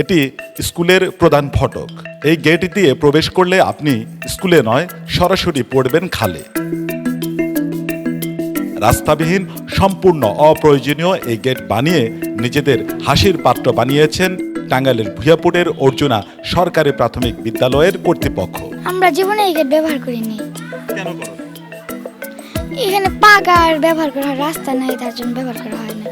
এটি স্কুলের প্রধান ফটক। এই গেট দিয়ে প্রবেশ করলে আপনি স্কুলে নয় সরাসরি পড়বেন খালে। রাস্তাবিহীন সম্পূর্ণ অপ্রয়োজনীয় এই গেট বানিয়ে নিজেদের হাসির পাত্র বানিয়েছেন টাঙ্গাইলের ভুয়াপুরের অর্জুনা সরকারি প্রাথমিক বিদ্যালয়ের কর্তৃপক্ষ। আমরা জীবনে এই গেট ব্যবহার করিনি। কেন এখানে পাকার ব্যবহার করা হয়, রাস্তা নাই, তার জন্য ব্যবহার করা হয় না।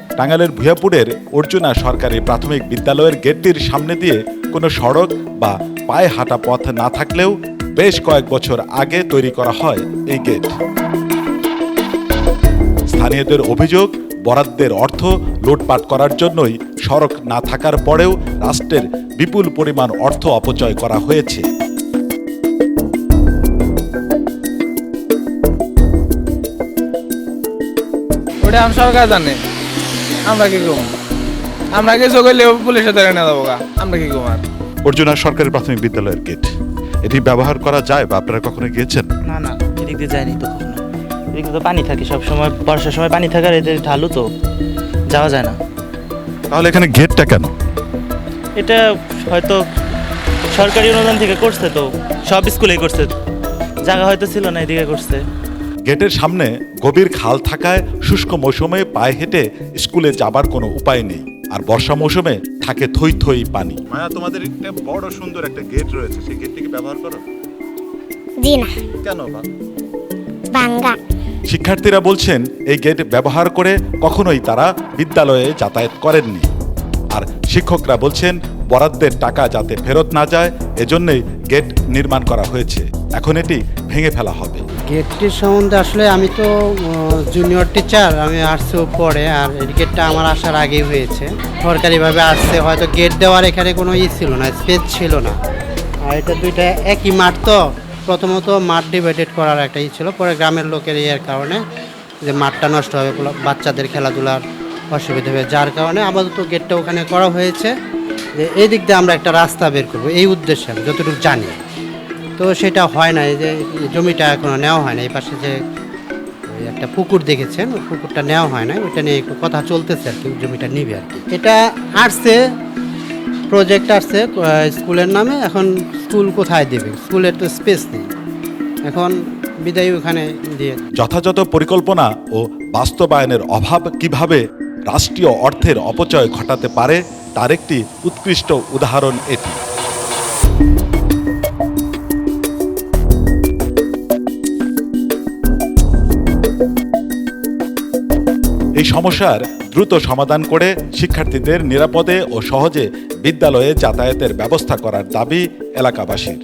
অর্জুনা সরকারি প্রাথমিক বিদ্যালয়ের গেটটির সামনে দিয়ে কোনো সড়ক বা পায়ে হাঁটা পথ না থাকলেও বেশ কয়েক বছর আগে তৈরি করা হয় এই গেট। স্থানীয়দের অভিযোগ, বরাদ্দের অর্থ লুটপাট করার জন্যই সড়ক না থাকার পরেও রাষ্ট্রের বিপুল পরিমাণ অর্থ অপচয় করা হয়েছে। ওটা আমি সরকার জানে। আমরা কি কম আমরা কিছু করলে পুলিশে ধরে নিয়ে যাব আমরা কি কম আর? অর্জুনা সরকারি প্রাথমিক বিদ্যালয়ের গেট এটি ব্যবহার করা যায় বা আপনারা কখনো গিয়েছেন? না না এদিক দিয়ে যায়নি তো কখনো। এদিক তো পানি থাকে সব সময় বর্ষার সময় পানি থাকার এদের ঢালু তো যাওয়া যায় না। তাহলে এখানে গেটটা কেন? এটা হয়তো সরকারি অনুদান থেকে করছে তো সব স্কুলেই করছে। জায়গা হয়তো ছিল না এদিকে করছে। গেটের সামনে গভীর খাল থাকায় শুষ্ক মৌসুমে পায়ে হেঁটে স্কুলে যাবার কোনো উপায় নেই আর বর্ষা মৌসুমে থাকে থই থই পানি। মায়া তোমাদের একটা বড় সুন্দর একটা গেট রয়েছে সেই গেটটিকে ব্যবহার করো? জি না। কেন বাঙ্গা। শিক্ষার্থীরা বলছেন এই গেট ব্যবহার করে কখনোই তারা বিদ্যালয়ে যাতায়াত করেননি। আর শিক্ষকরা বলছেন বরাদ্দের টাকা যাতে ফেরত না যায়, এজন্যই গেট নির্মাণ করা হয়েছে। এখন এটি ভেঙে ফেলা হবে। গেটটির সম্বন্ধে আসলে আমি তো জুনিয়র টিচার আমি আর্টসেও পরে, আর গেটটা আমার আসার আগেই হয়েছে। সরকারিভাবে আসছে, হয়তো গেট দেওয়ার এখানে কোনো ই ছিল না, স্পেস ছিল না। আর এটা দুইটা একই মাঠ তো, প্রথমত মাঠ ডিভাইডেড করার একটা ই ছিল, পরে গ্রামের লোকের ইয়ের কারণে যে মাঠটা নষ্ট হবে, বাচ্চাদের খেলাধুলার অসুবিধা হবে, যার কারণে আপাতত গেটটা ওখানে করা হয়েছে। যে এই দিক দিয়ে আমরা একটা রাস্তা বের করব, এই উদ্দেশ্যে আমি যতটুকু জানি। তো সেটা হয় না যে জমিটা এখনও নেওয়া হয় না এই পাশে যে একটা পুকুর দেখেছেন, ওই পুকুরটা নেওয়া হয় না ওইটা নিয়ে একটু কথা চলতেছে আর কি, জমিটা নিবে আর কি। এটা আসছে প্রজেক্ট আসছে স্কুলের নামে, এখন স্কুল কোথায় দেবে? স্কুলের তো স্পেস নেই। এখন বিদায় ওখানে দিয়ে যথাযথ পরিকল্পনা ও বাস্তবায়নের অভাব কীভাবে রাষ্ট্রীয় অর্থের অপচয় ঘটাতে পারে তার একটি উৎকৃষ্ট উদাহরণ এটি। এই সমস্যার দ্রুত সমাধান করে শিক্ষার্থীদের নিরাপদে ও সহজে বিদ্যালয়ে যাতায়াতের ব্যবস্থা করার দাবি এলাকাবাসীর।